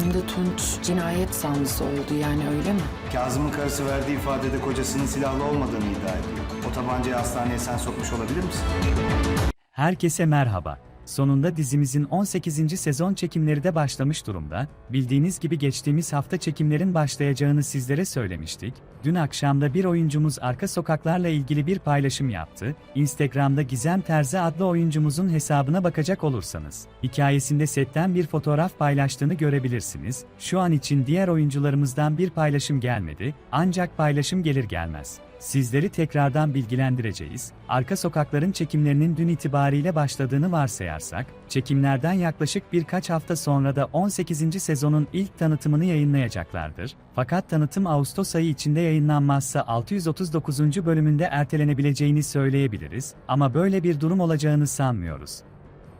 Şimdi Tunç cinayet sanlısı oldu yani öyle mi? Kazım'ın karısı verdiği ifadede kocasının silahlı olmadığını iddia ediyor. O tabancayı hastaneye sen sokmuş olabilir misin? Herkese merhaba. Sonunda dizimizin 18. sezon çekimleri de başlamış durumda. Bildiğiniz gibi geçtiğimiz hafta çekimlerin başlayacağını sizlere söylemiştik. Dün akşamda bir oyuncumuz arka sokaklarla ilgili bir paylaşım yaptı. Instagram'da Gizem Terzi adlı oyuncumuzun hesabına bakacak olursanız, hikayesinde setten bir fotoğraf paylaştığını görebilirsiniz. Şu an için diğer oyuncularımızdan bir paylaşım gelmedi, ancak paylaşım gelir gelmez. Sizleri tekrardan bilgilendireceğiz. Arka sokakların çekimlerinin dün itibariyle başladığını varsayarsak, çekimlerden yaklaşık birkaç hafta sonra da 18. sezonun ilk tanıtımını yayınlayacaklardır. Fakat tanıtım Ağustos ayı içinde yayınlanmazsa 639. bölümünde ertelenebileceğini söyleyebiliriz ama böyle bir durum olacağını sanmıyoruz.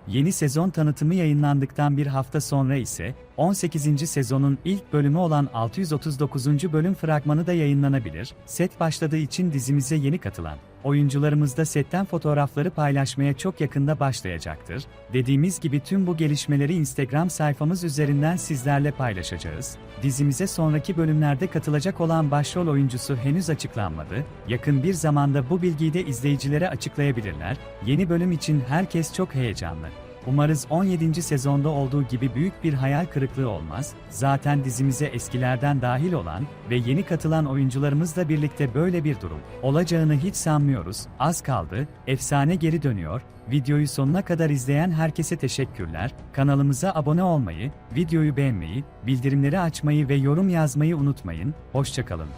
Yeni sezon tanıtımı yayınlandıktan bir hafta sonra ise 18. sezonun ilk bölümü olan 639. bölüm fragmanı da yayınlanabilir. Set başladığı için dizimize yeni katılan oyuncularımız da setten fotoğrafları paylaşmaya çok yakında başlayacaktır. Dediğimiz gibi tüm bu gelişmeleri Instagram sayfamız üzerinden sizlerle paylaşacağız. Dizimize sonraki bölümlerde katılacak olan başrol oyuncusu henüz açıklanmadı. Yakın bir zamanda bu bilgiyi de izleyicilere açıklayabilirler. Yeni bölüm için herkes çok heyecanlı. Umarız 17. sezonda olduğu gibi büyük bir hayal kırıklığı olmaz. Zaten dizimize eskilerden dahil olan ve yeni katılan oyuncularımızla birlikte böyle bir durum olacağını hiç sanmıyoruz. Az kaldı, efsane geri dönüyor. Videoyu sonuna kadar izleyen herkese teşekkürler. Kanalımıza abone olmayı, videoyu beğenmeyi, bildirimleri açmayı ve yorum yazmayı unutmayın. Hoşçakalın.